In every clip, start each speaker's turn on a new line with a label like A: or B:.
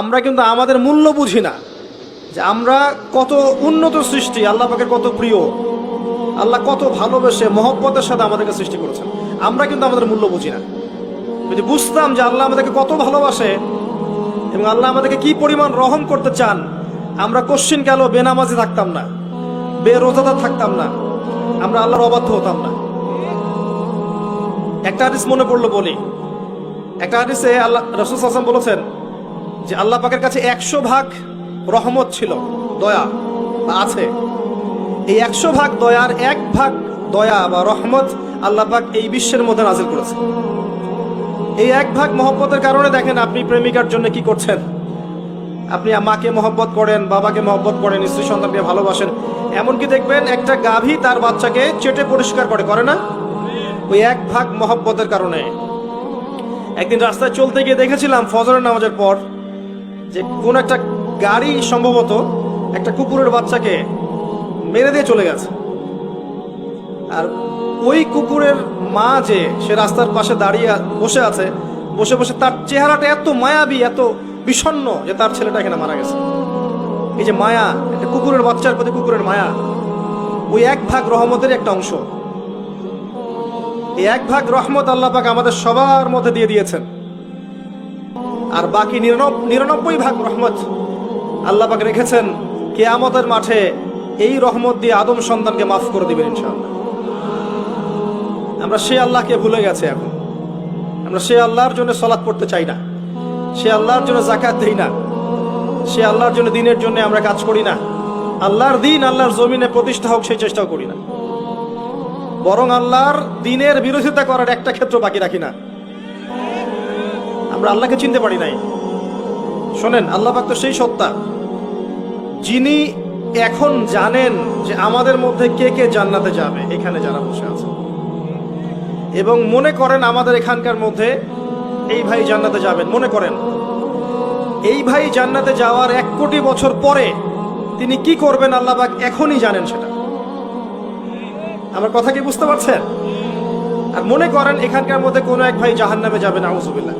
A: আমরা কিন্তু আমাদের মূল্য বুঝি না যে আমরা কত উন্নত সৃষ্টি, আল্লাহ পাকের কত প্রিয়, আল্লাহ কত ভালোবেসে মহব্বতের সাথে আমাদেরকে সৃষ্টি করেছেন। আমরা কিন্তু আমাদের মূল্য বুঝি না। যদি বুঝতাম যে আল্লাহ আমাদেরকে কত ভালোবাসে এবং আল্লাহ আমাদেরকে কি পরিমাণ রহম করতে চান, আমরা কোশ্চিন গেল, বেনামাজি থাকতাম না, বেরোজাদার থাকতাম না, আমরা আল্লাহর অবাধ্য হতাম না। একটা হাদিস মনে পড়ল বলি। একটা হাদিসে আল্লাহ রসুল হাসান বলেছেন যে আল্লাহ পাকের কাছে একশো ভাগ রহমত ছিল, দয়া আছে। এই একশো ভাগ দয়ার এক ভাগ দয়া বা রহমত আল্লাহ পাক এই বিশ্বের মধ্যে নাজিল করেছে এই এক ভাগ মহব্বতের কারণে দেখেন আপনি প্রেমিকার জন্য কি করছেন? আপনি মাকে মহব্বত করেন, বাবাকে মহব্বত করেন, স্ত্রী সন্তানকে ভালোবাসেন, এমনকি দেখবেন একটা গাভী তার বাচ্চাকে চেটে পরিষ্কার করে করে না? ওই এক ভাগ মহব্বতের কারণে। একদিন রাস্তায় চলতে গিয়ে দেখেছিলাম ফজরের নামাজের পর যে কোন একটা গাড়ি সম্ভবত একটা কুকুরের বাচ্চাকে মেরে দিয়ে চলে গেছে। আর ওই কুকুরের মা যে, সে রাস্তার পাশে দাঁড়িয়ে বসে আছে, বসে বসে তার চেহারাটা এত মায়াবী, এত বিষণ্ণ যে তার ছেলেটা এখানে মারা গেছে। এই যে মায়া, একটা কুকুরের বাচ্চার প্রতি কুকুরের মায়া, ওই এক ভাগ রহমতের একটা অংশ। এই এক ভাগ রহমত আল্লাহ পাক আমাদের সবার মধ্যে দিয়ে দিয়েছেন। আর বাকি নিরানব্বই ভাগ রহমত আল্লাহ পাক রেখেছেন কেয়ামতের মাঠে এই রহমত দিয়ে আদম সন্তানকে মাফ করে দিবেন ইনশাআল্লাহ। আমরা সে আল্লাহকে ভুলে গেছে এখন। আমরা সে আল্লাহর জন্য সলাৎ পড়তে চাই না। সে আল্লাহর জন্য জাকাত দেই না। সে আল্লাহর জন্য দিনের জন্য আমরা কাজ করি না। আল্লাহর দিন আল্লাহর জমিনে প্রতিষ্ঠা হোক সেই চেষ্টাও করি না। বরং আল্লাহর দিনের বিরোধিতা করার একটা ক্ষেত্র বাকি রাখি না। আমরা আল্লাহকে চিনতে পারি নাই। শোনেন, আল্লাহ পাক তো সেই সত্তা। যিনি এখন জানেন যে আমাদের মধ্যে কে কে জান্নাতে যাবে, এখানে যারা বসে আছে। এবং মনে করেন আমাদের এখানকার মধ্যে এই ভাই জান্নাতে যাবেন, মনে করেন। এই ভাই জান্নাতে যাওয়ার এক কোটি বছর পরে তিনি কি করবেন আল্লাহবাক এখনই জানেন সেটা। আমার কথা কি বুঝতে পারছেন? আর মনে করেন এখানকার মধ্যে কোনো এক ভাই জাহান নামে যাবেন আউজুবিল্লাহ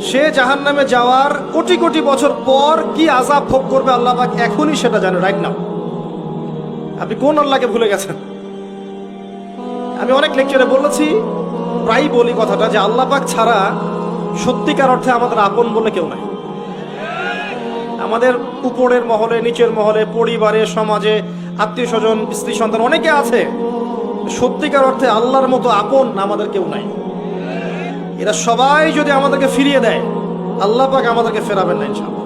A: সে জাহান নামে যাওয়ার কোটি কোটি বছর পর কি আজাব ভোগ করবে আল্লাহ এখনই সেটা জানে রাইট নাও আপনি কোন আল্লাহকে ভুলে গেছেন? আমি অনেক লেকচারে বলেছি প্রায় বলি কথাটা যে আল্লাহ পাক ছাড়া সত্যিকার অর্থে আমাদের আপন বলে কেউ নাই। আমাদের উপরের মহলে, নিচের মহলে, পরিবারে, সমাজে আত্মীয় স্বজন স্ত্রী সন্তান অনেকে আছে, সত্যিকার অর্থে আল্লাহর মতো আপন আমাদের কেউ নাই। এরা সবাই যদি আমাদেরকে ফিরিয়ে দেয়, আল্লাহ পাক আমাদেরকে ফেরাবেন না ইনশাল্লাহ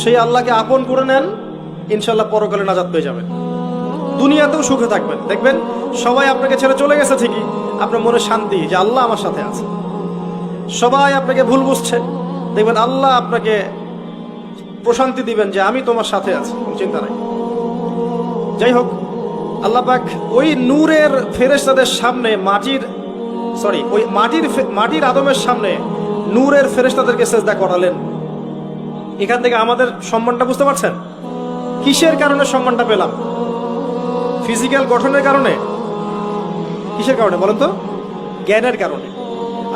A: সেই আল্লাহকে আপন করে নেন ইনশাল্লাহ পরকালে নাজাদ পেয়ে যাবেন। দুনিয়াতেও সুখে থাকবেন। দেখবেন সবাই আপনাকে ছেড়ে চলে গেছে ঠিকই, আপনার মনে শান্তি যে আল্লাহ আমার সাথে আছে। সবাই আপনাকে ভুল বুঝছে। দেখবেন আল্লাহ আপনাকে প্রশান্তি দিবেন যে আমি তোমার সাথে আছি চিন্তা নাই। যাই হোক, আল্লাহ পাক ওই নূরের ফেরেশতাদের সামনে মাটির সরি ওই মাটির মাটির আদমের সামনে নূরের ফেরেশতাদেরকে সেজদা করালেন। এখান থেকে আমাদের সম্মানটা বুঝতে পারছেন? কিসের কারণে সম্মানটা পেলাম? ফিজিক্যাল গঠনের কারণে? কিসের কারণে বলেন তো? জ্ঞানের কারণে।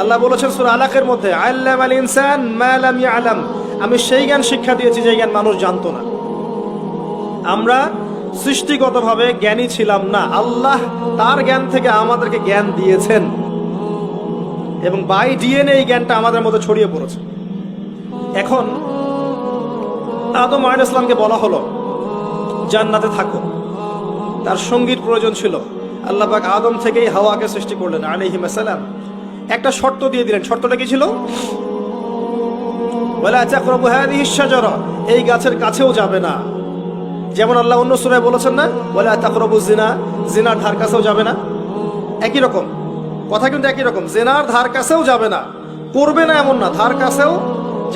A: আল্লাহ বলেছেন সুর আলাকের মধ্যে আল্লাম আল ইনসান মা লাম ইয়ালাম। আমি সেই জ্ঞান শিক্ষা দিয়েছি যে জ্ঞান মানুষ জানতো না। আমরা সৃষ্টিগতভাবে জ্ঞানী ছিলাম না। আল্লাহ তার জ্ঞান থেকে আমাদেরকে জ্ঞান দিয়েছেন। এবং বাই ডিএনএ এই জ্ঞানটা আমাদের মধ্যে ছড়িয়ে পড়েছে। এখন আদম আয়ন ইসলামকে বলা হলো, জান্নাতে থাকো। তার সঙ্গীর প্রয়োজন ছিল। আল্লাহ পাক আদম থেকেই হাওয়াকে সৃষ্টি করলেন, আলাইহিম আসসালাম। একটা শর্ত দিয়ে দিলেন। শর্তটা কি ছিল? এই গাছের কাছেও যাবে না। যেমন আল্লাহ অন্য সুরায় বলেছেন না বলে তাকরবু জিনা জিনার ধার কাছেও যাবে না। একই রকম। কথা কিন্তু একই রকম, জেনার ধার কাছেও যাবে না করবে না এমন না, ধার কাছেও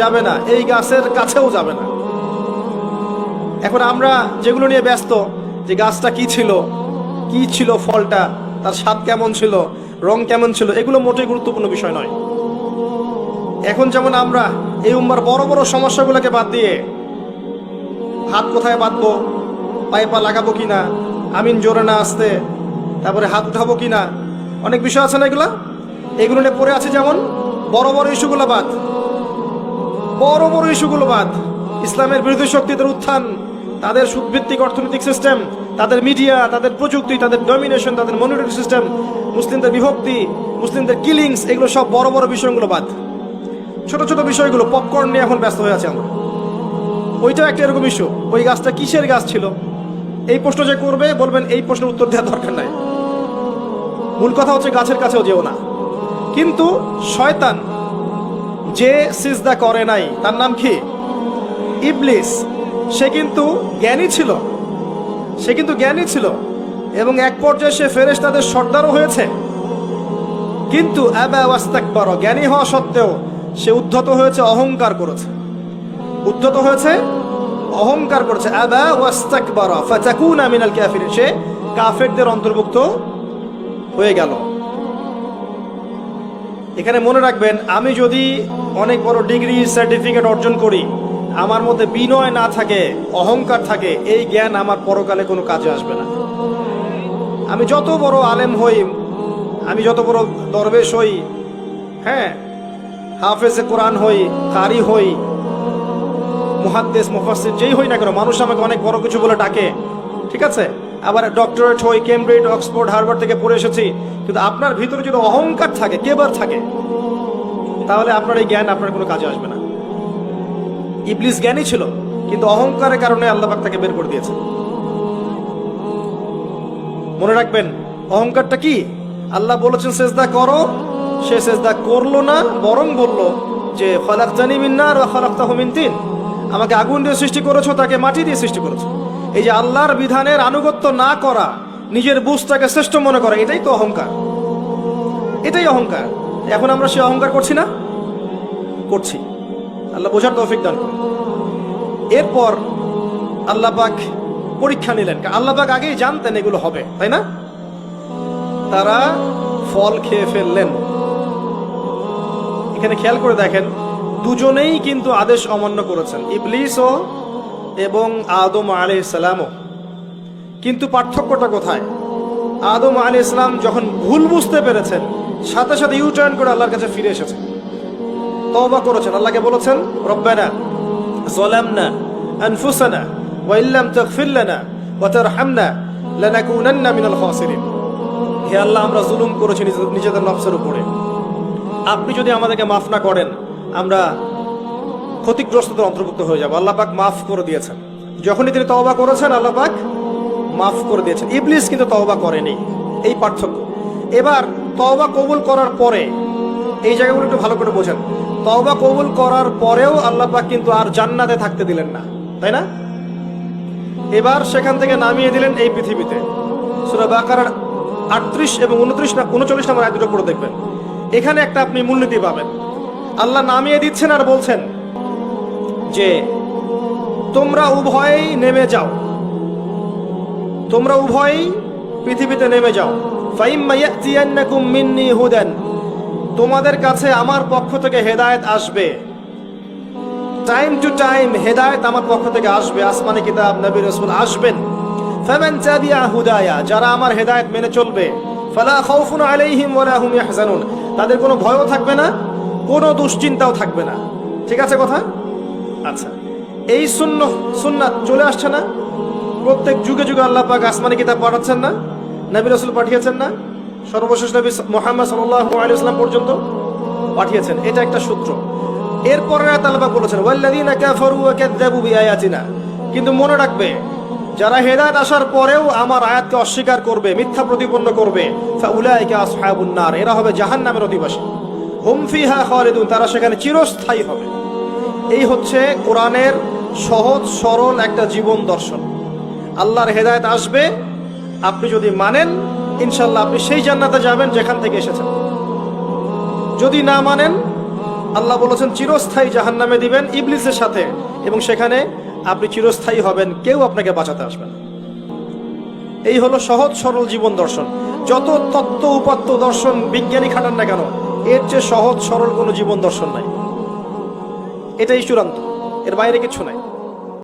A: যাবে না, এই গাছের কাছেও যাবে না। এখন আমরা যেগুলো নিয়ে ব্যস্ত, যে গাছটা কি ছিল কি ছিল ফলটা, তার স্বাদ কেমন ছিল, রং কেমন ছিল, এগুলো মোটেই গুরুত্বপূর্ণ বিষয় নয়। এখন যেমন আমরা এই উম্মার বড় বড় সমস্যাগুলোকে বাদ দিয়ে হাত কোথায় বাঁধবো, পায়ে পা লাগাবো কিনা, আমিন জোরে না আসতে, তারপরে হাত উঠাবো কিনা অনেক বিষয় আছে না এগুলা? এগুলো নিয়ে পড়ে আছে যেমন, বড় বড় ইস্যুগুলো বাদ। বড় বড় ইস্যুগুলো বাদ। ইসলামের বিরোধী শক্তিদের উত্থান, তাদের সুদভিত্তিক অর্থনৈতিক সিস্টেম তাদের মিডিয়া তাদের প্রযুক্তি, তাদের ডমিনেশন তাদের মনিটরিং সিস্টেম মুসলিমদের বিভক্তি, মুসলিমদের কিলিংস এগুলো সব বড় বড় বিষয়গুলো বাদ। ছোট ছোট বিষয়গুলো পপকর্ন নিয়ে এখন ব্যস্ত হয়ে আছে আমরা। ওইটাও একটা এরকম ইস্যু ওই গাছটা কিসের গাছ ছিল? এই প্রশ্ন যে করবে, বলবেন এই প্রশ্নের উত্তর দেওয়ার দরকার নাই। মূল কথা হচ্ছে গাছের কাছেও যেও না। কিন্তু শয়তান যে সিজদা করে নাই, তার নাম কি? ইবলিস। সে কিন্তু জ্ঞানী ছিল। সে কিন্তু জ্ঞানী ছিল এবং এক পর্যায়ে সে ফেরেশ তাদের সর্দারও হয়েছে। কিন্তু জ্ঞানী হওয়া সত্ত্বেও সে উদ্ধত হয়েছে, অহংকার করেছে। উদ্ধত হয়েছে, অহংকার করেছে। সে কাফেরদের অন্তর্ভুক্ত হয়ে গেল। এখানে মনে রাখবেন, আমি যদি অনেক বড় ডিগ্রি সার্টিফিকেট অর্জন করি, আমার মধ্যে বিনয় না থাকে, অহংকার থাকে, এই জ্ঞান আমার পরকালে কোনো কাজে আসবে না। আমি যত বড় আলেম হই, আমি যত বড় দরবেশ হই হ্যাঁ হাফেজে কোরআন হই, কারি হই, মুহাদ্দেস, মুফাসসির, যেই হই না কেন, মানুষ আমাকে অনেক বড় কিছু বলে ডাকে, ঠিক আছে? আবার ডক্টরেট হই কেমব্রিজ অক্সফোর্ড হার্ভার্ড থেকে পড়ে এসেছি। কিন্তু আপনার ভিতরে যদি অহংকার থাকে, কেবার থাকে, তাহলে আপনার এই জ্ঞান আপনার কোনো কাজে আসবে না। ইবলিস জ্ঞানই ছিল, কিন্তু অহংকারের কারণে আল্লাপাক তাকে বের করে দিয়েছে মনে রাখবেন, অহংকারটা কি? আল্লাহ বলেছেন, সেজদা করো। সে সেজদা করল না, বরং বলল যে ফলাক জানি মিন্নার ফলাক তাহমিন তিন। আমাকে আগুন দিয়ে সৃষ্টি করেছ, তাকে মাটি দিয়ে সৃষ্টি করেছ। এই যে আল্লাহর বিধানের আনুগত্য না করা নিজের বুঝটাকে শ্রেষ্ঠ মনে করা, এটাই তো অহংকার। এটাই অহংকার। এখন আমরা সে অহংকার করছি না? করছি। আল্লাহ বোঝার তৌফিক দান করুন। এরপর আল্লাহ পাক পরীক্ষা নিলেন। কারণ আল্লাহ পাক আগেই জানতেন এগুলো হবে, তাই না? তারা ফল খেয়ে ফেললেন। এখানে খেয়াল করে দেখেন, দুজনেই কিন্তু আদেশ অমান্য করেছেন। ইবলিসও এবং আদম আলী ইসলামও কিন্তু পার্থক্যটা কোথায়? আদম আলী ইসলাম যখন ভুল বুঝতে পেরেছেন, সাথে সাথে ইউটার্ন করে আল্লাহর কাছে ফিরে এসেছেন। তওবা করেছেন। আল্লাহকে বলেছেন, রব্বানা যালামনা আনফুসানা ওয়া ইল্লাম তাগফির লানা ওয়া তারহামনা লানাকুনান্না মিনাল খাসিরিন। হে আল্লাহ, আমরা জুলুম করেছি নিজেদের নফসের উপরে। আপনি যদি আমাদেরকে মাফ না করেন, আমরা ক্ষতিগ্রস্তদের অন্তর্ভুক্ত হয়ে যাব। আল্লাহ পাক মাফ করে দিয়েছেন। যখনই তিনি তওবা করেছেন, আল্লাহ পাক মাফ করে দিয়েছেন। ইবলিস কিন্তু তওবা করেনি। এই পার্থক্য। এবার তওবা কবুল করার পরে, এই জায়গাগুলো একটু ভালো করে বোঝেন। তওবা কবুল করার পরেও আল্লাহ পাক কিন্তু আর জান্নাতে থাকতে দিলেন না। তাই না? এবার সেখান থেকে নামিয়ে দিলেন এই পৃথিবীতে। সুরা বাকারার আটত্রিশ এবং উনত্রিশ না, উনচল্লিশ নম্বর আয় দুটো পড়ে দেখবেন। এখানে একটা আপনি মূলনীতি পাবেন। আল্লাহ নামিয়ে দিচ্ছেন আর বলছেন যে তোমরা উভয়েই নেমে যাও। তোমরা উভয়ই পৃথিবীতে নেমে যাও। হুদান। তোমাদের কাছে আমার পক্ষ থেকে হেদায়েত আসবে। টাইম টু টাইম হেদায়েত আমার পক্ষ থেকে আসবে। আসমানি কিতাব, নবী রাসূল আসবেন। হুদায়া, যারা আমার হেদায়েত মেনে চলবে। ফালা খাউফুন আলাইহিম ওয়ালা হুম ইয়াহজানুন। তাদের কোনো ভয়ও থাকবে না, কোনো দুশ্চিন্তাও থাকবে না। ঠিক আছে কথা? আচ্ছা এই শূন্য সুন্নাত চলে আসছে না? প্রত্যেক যুগে যুগে আল্লাহ পাক আসমানি কিতাব পাঠাচ্ছেন না? নবী রাসূল পাঠিয়েছেন না? সর্বশেষ নবী মোহাম্মদ সাল্লাল্লাহু আলাইহি ওয়াসাল্লাম পর্যন্ত পাঠিয়েছেন। এটা একটা সূত্র। এরপরে পাক বলেছেন, ওয়াল্লাযীনা কাফারু ওয়া কাযযাবু বিআয়াতিনা। কিন্তু মনে রাখবে, যারা হেদায়েত আসার পরেও আমার আয়াতকে অস্বীকার করবে, মিথ্যা প্রতিপন্ন করবে, ফাউলাইকা আসহাবুন নার, এরা হবে জাহান্নামের অধিবাসী। হুম ফিহা খালিদুন, তারা সেখানে চিরস্থায়ী হবে। এই হচ্ছে কোরআনের সহজ, সরল একটা জীবন দর্শন। আল্লাহর হেদায়েত আসবে, আপনি যদি মানেন ইনশাল্লাহ আপনি সেই জান্নাতে যাবেন যেখান থেকে এসেছেন। যদি না মানেন, আল্লাহ বলেছেন, চিরস্থায়ী জাহান্নামে দিবেন ইবলিসের সাথে এবং সেখানে আপনি চিরস্থায়ী হবেন, কেউ আপনাকে বাঁচাতে আসবেন এই হলো সহজ, সরল জীবন দর্শন। যত তত্ত্ব উপাত্ত দর্শন বিজ্ঞানী খাটান না কেন, এর চেয়ে সহজ, সরল কোনো জীবন দর্শন নাই। এটাই চূড়ান্ত। এর বাইরে কিছু নাই।